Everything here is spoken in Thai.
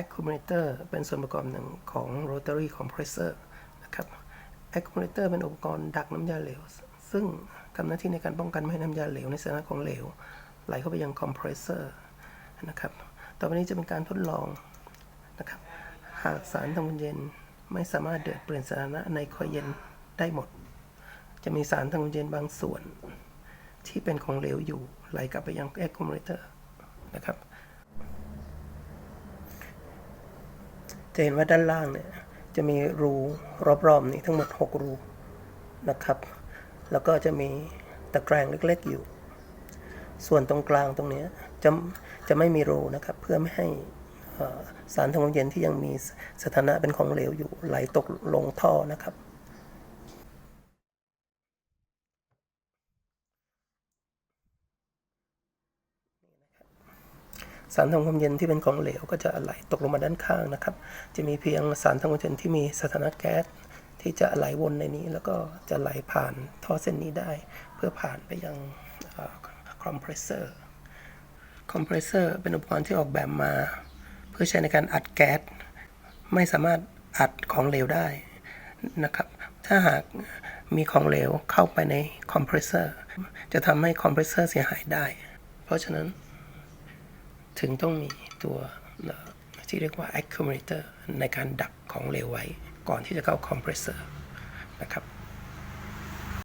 accumulator เป็นส่วนประกอบหนึ่งของ rotary compressor นะครับ accumulator เป็นอุปกรณ์ดักน้ำยาเหลว ซึ่งทำหน้าที่ในการป้องกันไม่ให้น้ำยาเหลวในสถานะของเหลว ไหลเข้าไปยัง compressor นะครับ ต่อไปนี้จะเป็นการทดลองนะครับ หากสารทางเย็นไม่สามารถเดือดเปลี่ยนสถานะในคอยเย็นได้หมด จะมีสารทางเย็นบางส่วน ที่เป็นของเหลวอยู่ไหลกลับไปยัง accumulator นะครับ จะเห็นว่าด้านล่างเนี่ยจะมีรูรอบๆนี้ทั้งหมด 6 รูนะครับ แล้วก็จะมีตะแกรงเล็กๆอยู่ ส่วนตรงกลางตรงนี้จะจะไม่มีรูนะครับ เพื่อไม่ให้สารทางลมเย็นที่ยังมีสถานะเป็นของเหลวอยู่ไหลตกลงท่อนะครับ สารทำความเย็นที่เป็นของเหลวก็จะไหลตกลงมาด้านข้างนะครับ จะมีเพียงสารทำความเย็นที่มีสถานะแก๊สที่จะไหลวนในนี้ แล้วก็จะไหลผ่านท่อเส้นนี้ได้ เพื่อผ่านไปยังคอมเพรสเซอร์ คอมเพรสเซอร์เป็นอุปกรณ์ที่ออกแบบมา เพื่อใช้ในการอัดแก๊สไม่สามารถอัดของเหลวได้นะครับ ถ้าหากมีของเหลวเข้าไปในคอมเพรสเซอร์จะทำให้คอมเพรสเซอร์เสียหายได้ เพราะฉะนั้น ถึงต้องมีตัวที่เรียกว่า accumulator ในการดักของเหลวไว้ ก่อนที่จะเข้า compressor นะครับ